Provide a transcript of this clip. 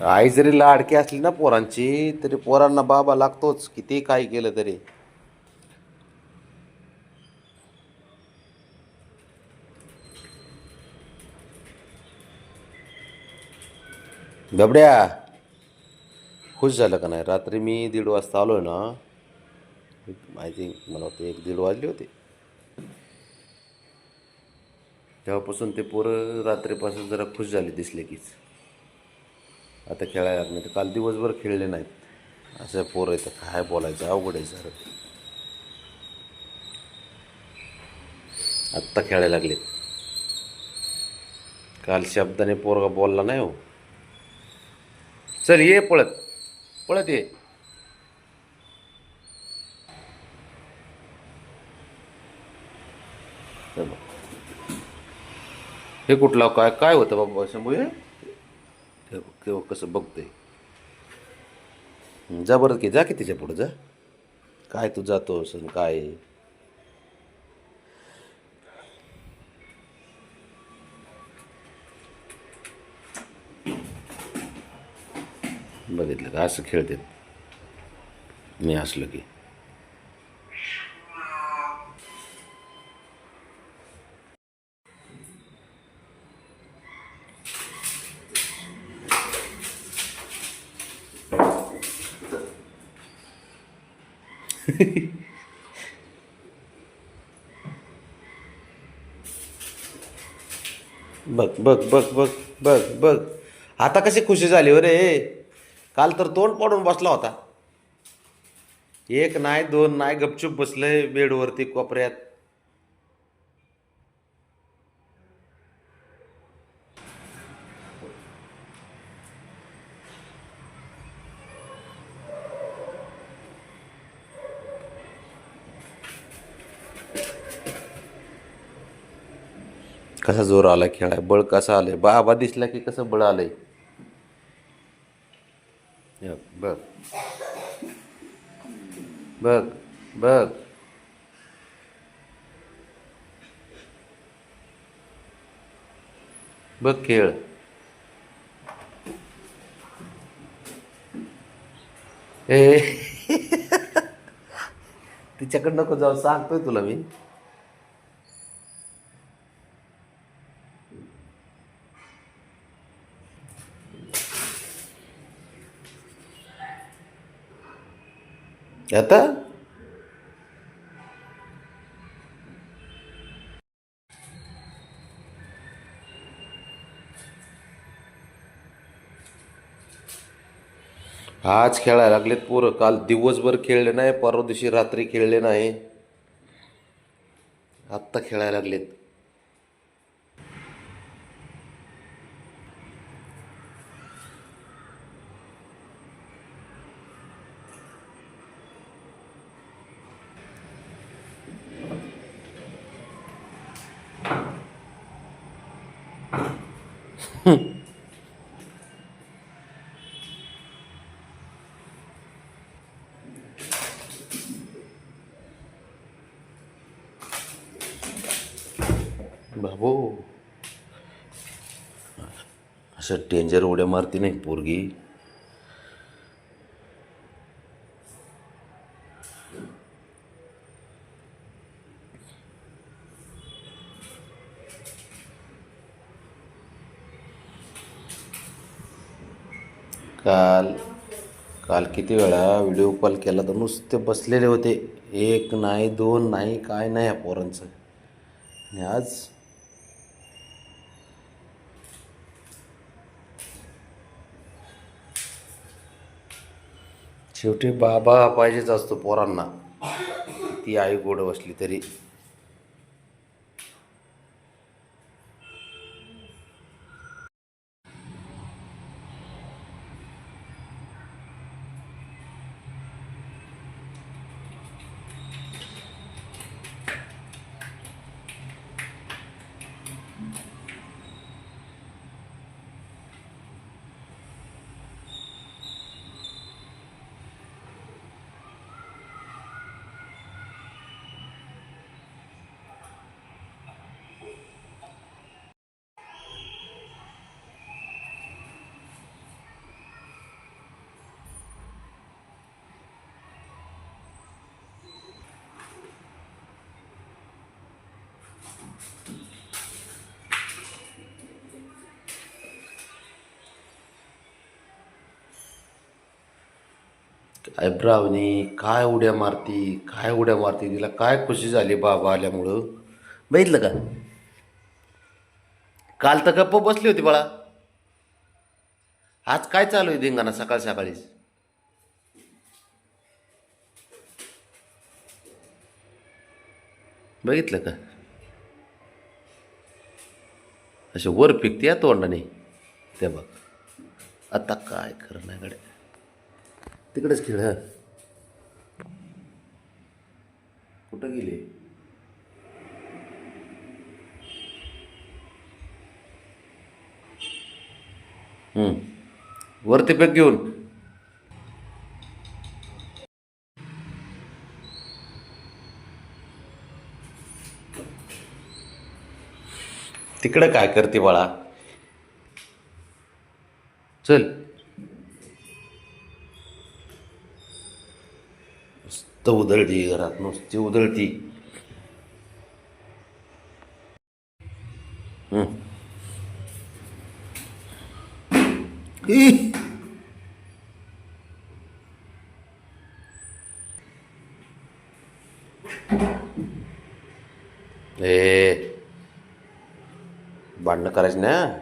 आई जरी लाडकी असली ना पोरांची तरी पोरांना बाबा लागतोच किती काय केलं तरी. गबड्या खुश झालं का नाही? रात्री मी दीड वाजता आलो ना आय थिंक मला वाटतं एक दीड वाजले होते. तेव्हापासून ते पोरं रात्रीपासून जरा खुश झाले दिसले कीच. आता खेळायला. लागले तर काल दिवसभर खेळले नाहीत असं पोरं येतं काय बोलायचं? अवघड आहे सर. आत्ता खेळायला लागलेत काल शब्दाने पोरगा बोलला नाही हो. चल ये पळत. पळत ये. हे कुठला काय? काय होतं बाबा? शंभू हे? तेव्हा कसं बघतंय. हं, जा बरं की जा की तिच्या पुढं जा. काय तू जातोस आणि काय? बघितलं का? असं खेळते मी असलं की. बघ बघ बघ बघ बघ बघ. आता कशी खुशी झाली हो रे. काल तर तोंड पडून बसला होता. एक नाही दोन नाही गपचूप बसलंय बेडवरती कोपऱ्यात. कसा जोर आलाय खेळाय? बळ कसं आलंय? बाबा दिसला की कसं बळ आलंय? बघ. बघ बघ. बघ खेळ. ए. तिच्याकडं नको जाऊ सांगतोय तुला मी. आता? आज खेळायला लागलेत पोरं. काल दिवसभर खेळले नाही परवा दिवशी रात्री खेळले नाही. आत्ता खेळायला लागलेत बाबू असं डेंजर उड्या मारती नाही पोरगी. काल काल किती वेळा व्हिडिओ कॉल केला तर नुसते बसलेले होते. एक नाही दोन नाही काय नाही या पोरांचं. आणि आज शेवटी बाबा पाहिजेच असतो पोरांना. ती आई गोड बसली तरी. आयब्रावनी ब्रावणी काय उड्या मारती काय उड्या मारती तिला काय खुशी झाली बाबा आल्यामुळं? बघितलं का? काल तर गप्प बसली होती बाळा. आज काय चालू आहे धिंगाणा सकाळ सकाळीच? बघितलं का? असे वर पिकते या तोंडाने. ते बघ. आता काय करणार? गड्या तिकडेच खेळ. हा कुठं गेले? हम्म. वरती पॅक घेऊन. तिकडं काय करते बाळा? चल. नुसतं उधळती घरात नुसती उधळती. हम्म. ए. भांडणं करायचं ना?